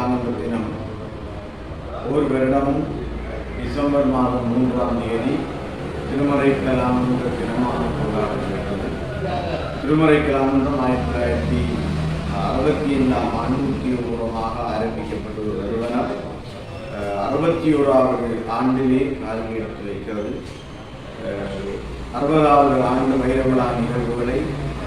கிராமத்து தினம் ஒரு வருடம் டிசம்பர் மாதம் மூன்றாம் தேதி திருமறை கலாம் தினமாக கொண்டாடப்படுகிறது திருமறை கலாமந்தம் ஆயிரத்தி தொள்ளாயிரத்தி அறுபத்தி ஐந்தாம் ஆண்டு மூலமாக ஆரம்பிக்கப்பட்ட ஒரு நிறுவனம் அறுபத்தி ஓராவது ஆண்டிலே காலம் எடுத்து வைக்கிறது அறுபதாவது ஆண்டு வைரவிழா நிகழ்வுகளை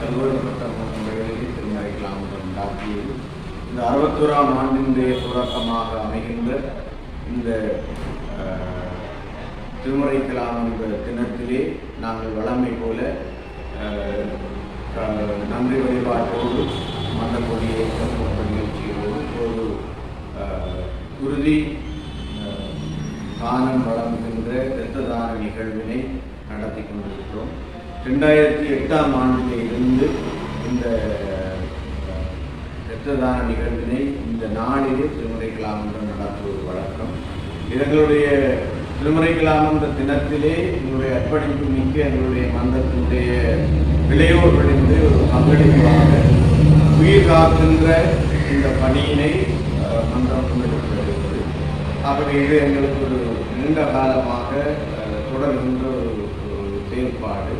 கல்வெடுப்பட்ட முறைகளில் திருமறை கலாமந்தம் உண்டாக்கியது. இந்த அறுபத்தோராம் ஆண்டினுடைய தொடக்கமாக அமைகின்ற இந்த திருமுறை கலாம் என்ற தினத்திலே நாங்கள் வளமை போல க- நன்றி வழிபாட்டோடு மந்தப்பொடி கொடியை போன்ற நிகழ்ச்சிகளோடு ஒரு குருதி தானம் வழங்குகின்ற இரத்த தான நிகழ்வினை நடத்தி கொண்டிருக்கிறோம். ரெண்டாயிரத்தி எட்டாம் ஆண்டிலிருந்து இந்த ரத்ததான நிகழ்வினை இந்த நாளிலே திருமுறை கலாமன்றம் நடத்துவது வழக்கம். எங்களுடைய திருமுறை கலாமன்ற தினத்திலே எங்களுடைய அர்ப்பணிப்பு மிக்க எங்களுடைய மன்றத்தினுடைய இளையோர்களிருந்து ஒரு பங்களிப்பாக உயிர் காக்கின்ற இந்த பணியினை அஹ், மன்றம் முன்னெடுத்து ஆகவே இது எங்களுக்கு ஒரு நீண்ட காலமாக தொடர்கின்ற ஒரு செயல்பாடு.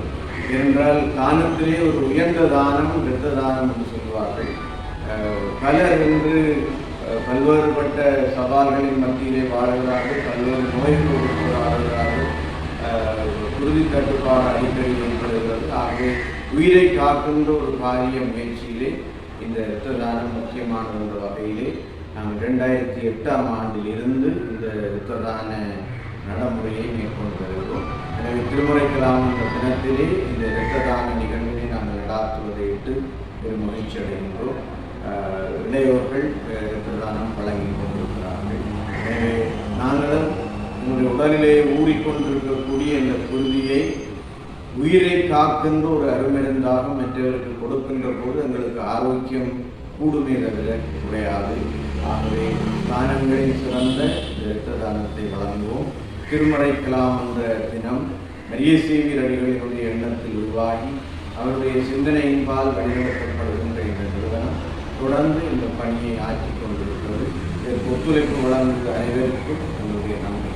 என்றால் தானத்திலே ஒரு உயர்ந்த தானம் இரத்த தானம் என்று சொல்வார்கள் பலர் இன்று பல்வேறுபட்ட சவால்களின் மத்தியிலே வாழ்கிறார்கள் பல்வேறு நோய்களோடு வாழ்கிறார்கள் அஹ், குருதி தட்டுப்பாடு அடிக்கடி ஏற்படுகிறது. ஆகவே உயிரை காக்கின்ற ஒரு காரிய முயற்சியிலே இந்த ரத்ததானம் முக்கியமான ஒரு வகையிலே நாங்கள் ரெண்டாயிரத்தி எட்டாம் ஆண்டில் இருந்து இந்த ரத்ததான நடைமுறையை மேற்கொண்டு வருகிறோம். எனவே திருமுறைக்கலாம் என்ற தினத்திலே இந்த இரத்த தான நிகழ்வினை நாங்கள் நடாத்துவதை விட்டு பெரும் மகிழ்ச்சி அடைகின்றோம். இளையோர்கள் அஹ், இரத்த வழங்கி கொண்டிருக்கிறார்கள். எனவே நாங்களும் உங்களுடைய உடலிலே ஊறிக்கொண்டிருக்கக்கூடிய இந்த குருதியை உயிரை காக்கின்ற ஒரு அருமருந்தாக மற்றவர்களுக்கு கொடுக்கின்ற போது எங்களுக்கு ஆரோக்கியம் கூடுமே தவிர குறையாது ஆகவே தானங்களின் சிறந்த இந்த இரத்த தானத்தை வழங்குவோம். திருமறைக்கலாம் என்ற தினம் மரிய சேவியர் அடிகளினுடைய எண்ணத்தில் உருவாகி அவருடைய சிந்தனையின்பால் வழிநடத்தப்படுகின்ற தொடர்ந்து இந்த பணியை ஆற்றிக் கொண்டிருக்கிறது. இதற்கு ஒத்துழைப்பு வழங்குகிற அனைவருக்கும் என்னுடைய நன்றி